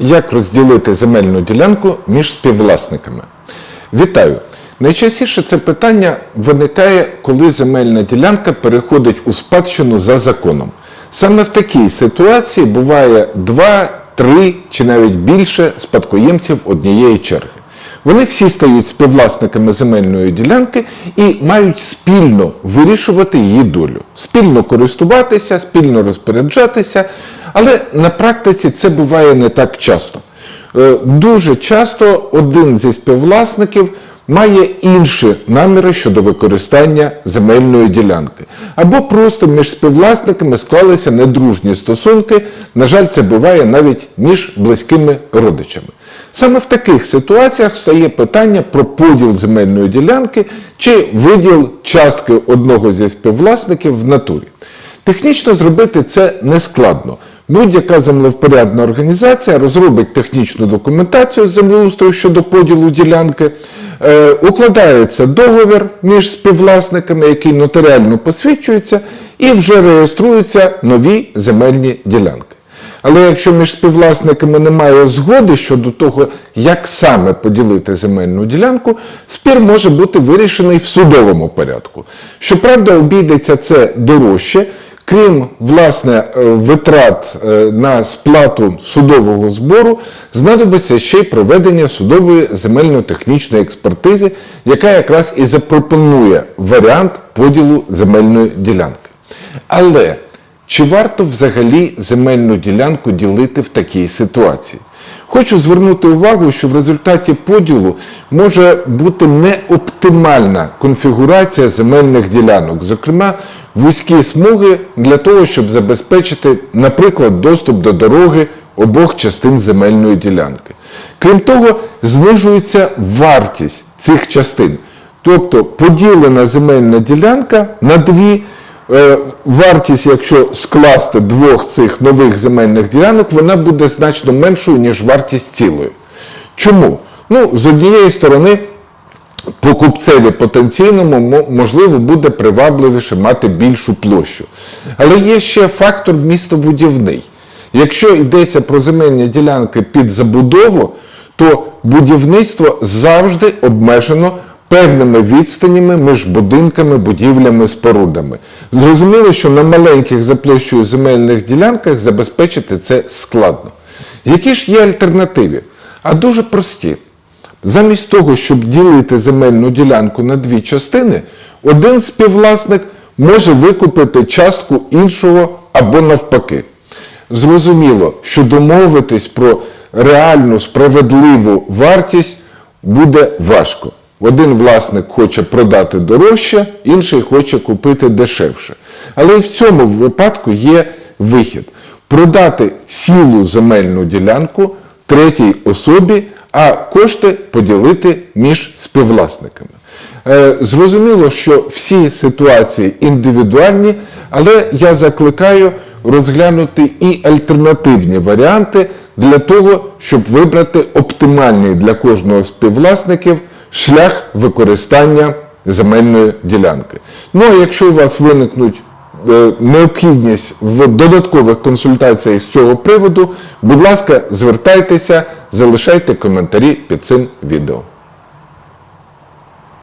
Як розділити земельну ділянку між співвласниками? Вітаю! Найчастіше це питання виникає, коли земельна ділянка переходить у спадщину за законом. Саме в такій ситуації буває два, три чи навіть більше спадкоємців однієї черги. Вони всі стають співвласниками земельної ділянки і мають спільно вирішувати її долю, спільно користуватися, спільно розпоряджатися, але на практиці це буває не так часто. Е, Дуже часто один зі співвласників має інші наміри щодо використання земельної ділянки. Або просто між співвласниками склалися недружні стосунки. На жаль, це буває навіть між близькими родичами. Саме в таких ситуаціях стає питання про поділ земельної ділянки чи виділ частки одного зі співвласників в натурі. Технічно зробити це нескладно. Будь-яка землевпорядна організація розробить технічну документацію землеустрою щодо поділу ділянки, е, укладається договір між співвласниками, який нотаріально посвідчується, і вже реєструються нові земельні ділянки. Але якщо між співвласниками немає згоди щодо того, як саме поділити земельну ділянку, спір може бути вирішений в судовому порядку. Щоправда, обійдеться це дорожче, крім власне е, витрат е, на сплату судового збору, знадобиться ще й проведення судової земельно-технічної експертизи, яка якраз і запропонує варіант поділу земельної ділянки. Але чи варто взагалі земельну ділянку ділити в такій ситуації? Хочу звернути увагу, що в результаті поділу може бути неоптимальна конфігурація земельних ділянок, зокрема вузькі смуги для того, щоб забезпечити, наприклад, доступ до дороги обох частин земельної ділянки. Крім того, знижується вартість цих частин. Тобто поділена земельна ділянка на дві. Е, Вартість, якщо скласти двох цих нових земельних ділянок, вона буде значно меншою, ніж вартість цілої. Чому? Ну, з однієї сторони, покупцеві потенційному можливо буде привабливіше мати більшу площу. Але є ще фактор містобудівний. Якщо йдеться про земельні ділянки під забудову, то будівництво завжди обмежено певними відстанями між будинками, будівлями, спорудами. Зрозуміло, що на маленьких за площею земельних ділянках забезпечити це складно. Які ж є альтернативи? А дуже прості. Замість того, щоб ділити земельну ділянку на дві частини, один співвласник може викупити частку іншого або навпаки. Зрозуміло, що домовитись про реальну справедливу вартість буде важко. Один власник хоче продати дорожче, інший хоче купити дешевше. Але і в цьому випадку є вихід продати цілу земельну ділянку третій особі, а кошти поділити між співвласниками. Е, Зрозуміло, що всі ситуації індивідуальні, але я закликаю розглянути і альтернативні варіанти для того, щоб вибрати оптимальний для кожного співвласників шлях використання земельної ділянки. Ну а якщо у вас виникнуть е, необхідність в додаткових консультаціях з цього приводу, будь ласка, звертайтеся, залишайте коментарі під цим відео.